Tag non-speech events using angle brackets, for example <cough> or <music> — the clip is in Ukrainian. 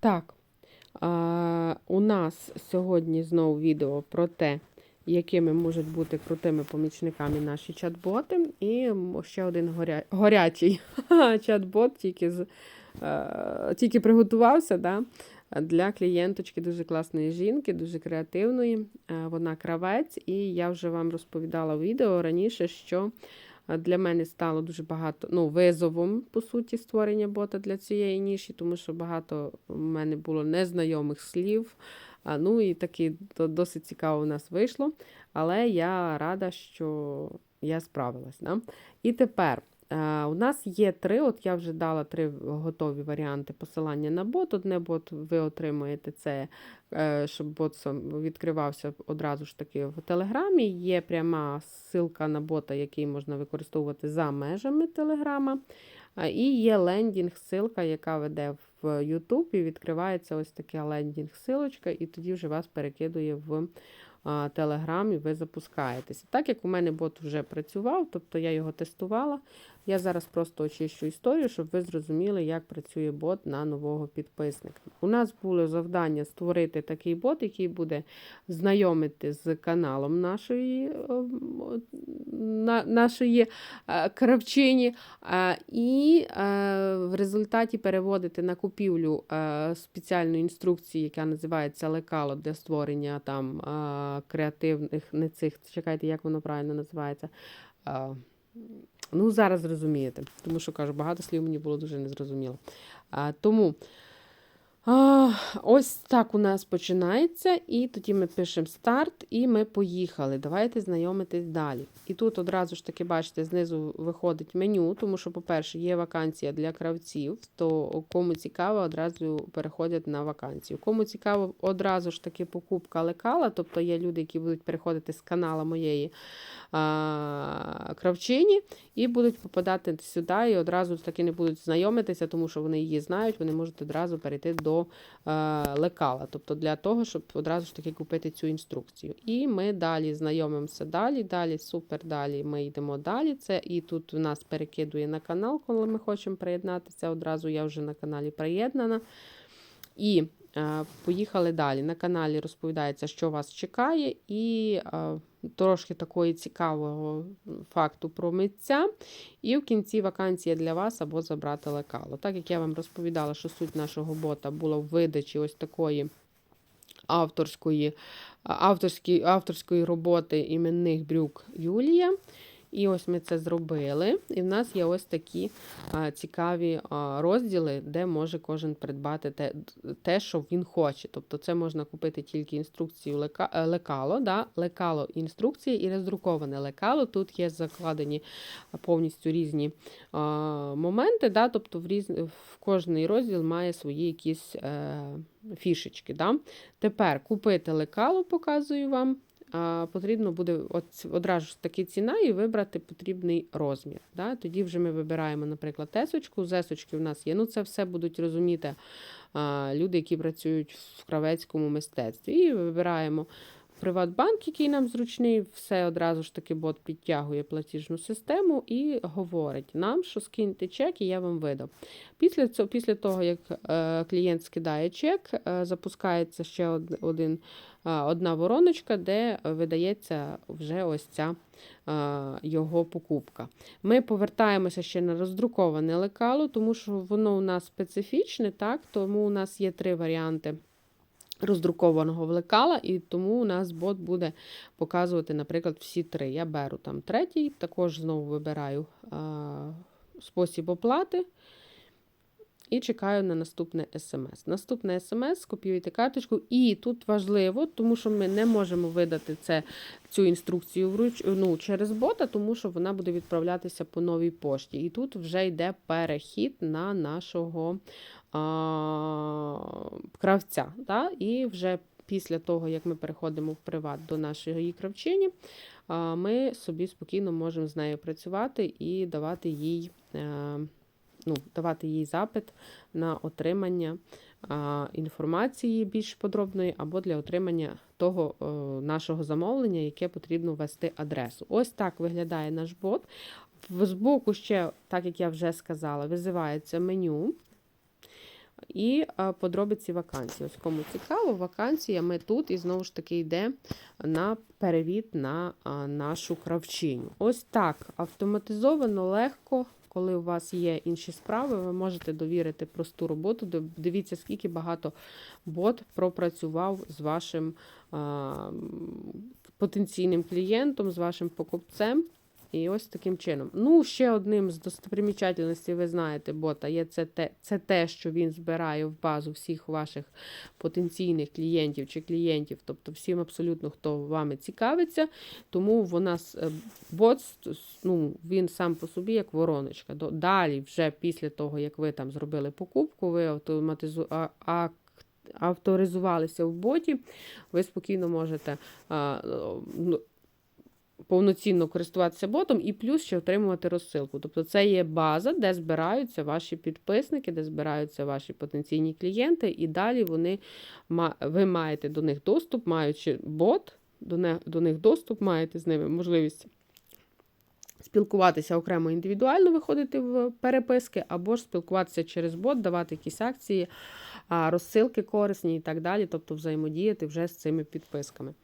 Так, у нас сьогодні знову відео про те, якими можуть бути крутими помічниками наші чат-боти. І ще один горя... горячий <laughs> чат-бот, тільки, з, е, тільки приготувався. Да? Для клієнточки дуже класної жінки, дуже креативної. Е, Вона кравець, і я вже вам розповідала в відео раніше, що для мене стало дуже багато ну, визовом, по суті, створення бота для цієї ніші, тому що багато в мене було незнайомих слів. Ну і таки досить цікаво у нас вийшло. Але я рада, що я справилась. Да? І тепер. Е, У нас є три, от я вже дала три готові варіанти посилання на бот. Одне бот ви отримуєте це, е, щоб бот відкривався одразу ж таки в Телеграмі. Є пряма ссылка на бота, який можна використовувати за межами Телеграма. І є лендінг, ссылка, яка веде в YouTube, і відкривається ось така лендінг-силочка, і тоді вже вас перекидує в Telegram, і ви запускаєтеся. Так як у мене бот вже працював, тобто я його тестувала, я зараз просто очищу історію, щоб ви зрозуміли, як працює бот на нового підписника. У нас було завдання створити такий бот, який буде знайомити з каналом нашої, ем, на, нашої е, кравчині, е, і е, в результаті переводити на купівлю спеціальну інструкцію, яка називається лекало для створення там креативних не цих. Чекайте, як воно правильно називається. Ну, зараз зрозумієте, тому що кажу, багато слів мені було дуже незрозуміло. А, тому а, ось так у нас починається, і тоді ми пишемо старт, і ми поїхали. Давайте знайомитись далі. І тут одразу ж таки, бачите, знизу виходить меню, тому що, по-перше, є вакансія для кравців, то кому цікаво, одразу переходять на вакансію. Кому цікаво, одразу ж таки покупка лекала, тобто є люди, які будуть переходити з канала моєї а, кравчині і будуть попадати сюди, і одразу ж таки не будуть знайомитися, тому що вони її знають, вони можуть одразу перейти до е, лекала, тобто для того, щоб одразу ж таки купити цю інструкцію. І ми далі знайомимося далі, далі, супер, далі ми йдемо далі. Це і тут у нас перекидує на канал, коли ми хочемо приєднатися. Одразу я вже на каналі приєднана. І поїхали далі. На каналі розповідається, що вас чекає, і е, трошки такої цікавого факту про митця. І в кінці вакансія для вас або забрати лекало. Так як я вам розповідала, що суть нашого бота була в видачі ось такої авторської, авторської, авторської роботи іменних брюк Юлія. І ось ми це зробили. І в нас є ось такі цікаві розділи, де може кожен придбати те, те, що він хоче. Тобто це можна купити тільки інструкцію лека, е, лекало, да? лекало інструкції і роздруковане лекало. Тут є закладені повністю різні моменти. Да? Тобто в, різ... в кожний розділ має свої якісь е, фішечки. Да? Тепер купити лекало, показую вам потрібно буде от, одразу ж таки ціна і вибрати потрібний розмір. Да? Тоді вже ми вибираємо, наприклад, тесочку. Зесочки в нас є. Ну, це все будуть розуміти люди, які працюють в кравецькому мистецтві. І вибираємо Приватбанк, який нам зручний, все одразу ж таки бот підтягує платіжну систему і говорить нам, що скиньте чек, і я вам видав. Після цього, після того, як е, клієнт скидає чек, е, запускається ще один, е, одна вороночка, де видається вже ось ця його покупка. Ми повертаємося ще на роздруковане лекало, тому що воно у нас специфічне, так? тому у нас є три варіанти роздрукованого лекала, і тому у нас бот буде показувати, наприклад, всі три. Я беру там третій, також знову вибираю а, спосіб оплати. І чекаю на наступне смс. Наступне смс, копіюєте карточку. І тут важливо, тому що ми не можемо видати це, цю інструкцію вруч, ну, через бота, тому що вона буде відправлятися по новій пошті. І тут вже йде перехід на нашого кравця. Да? І вже після того, як ми переходимо в приват до нашої кравчині, ми собі спокійно можемо з нею працювати і давати їй. е, Ну, давати їй запит на отримання інформації більш подробної або для отримання того нашого замовлення, яке потрібно ввести адресу. Ось так виглядає наш бот. Збоку ще, так як я вже сказала, визивається меню. І подробиці вакансій. Ось кому цікаво, вакансія ми тут і знову ж таки йде на перевід на нашу кравчиню. Ось так автоматизовано, легко. Коли у вас є інші справи, ви можете довірити просту роботу. Дивіться, скільки багато бот пропрацював з вашим а, потенційним клієнтом, з вашим покупцем. І ось таким чином. Ну, ще одним з достопримічательностей, ви знаєте, бота є це те, це те, що він збирає в базу всіх ваших потенційних клієнтів чи клієнтів, тобто всім абсолютно, хто вами цікавиться. Тому вона е, бот, ну, він сам по собі як вороночка. Далі, вже після того, як ви там зробили покупку, ви автоматизу... а- а- авторизувалися в боті, ви спокійно можете а, ну, повноцінно користуватися ботом і плюс ще отримувати розсилку. Тобто це є база, де збираються ваші підписники, де збираються ваші потенційні клієнти, і далі вони ви маєте до них доступ, маючи бот, до них доступ, маєте з ними можливість. Спілкуватися окремо індивідуально, виходити в переписки, або ж спілкуватися через бот, давати якісь акції, розсилки корисні і так далі, тобто взаємодіяти вже з цими підписками.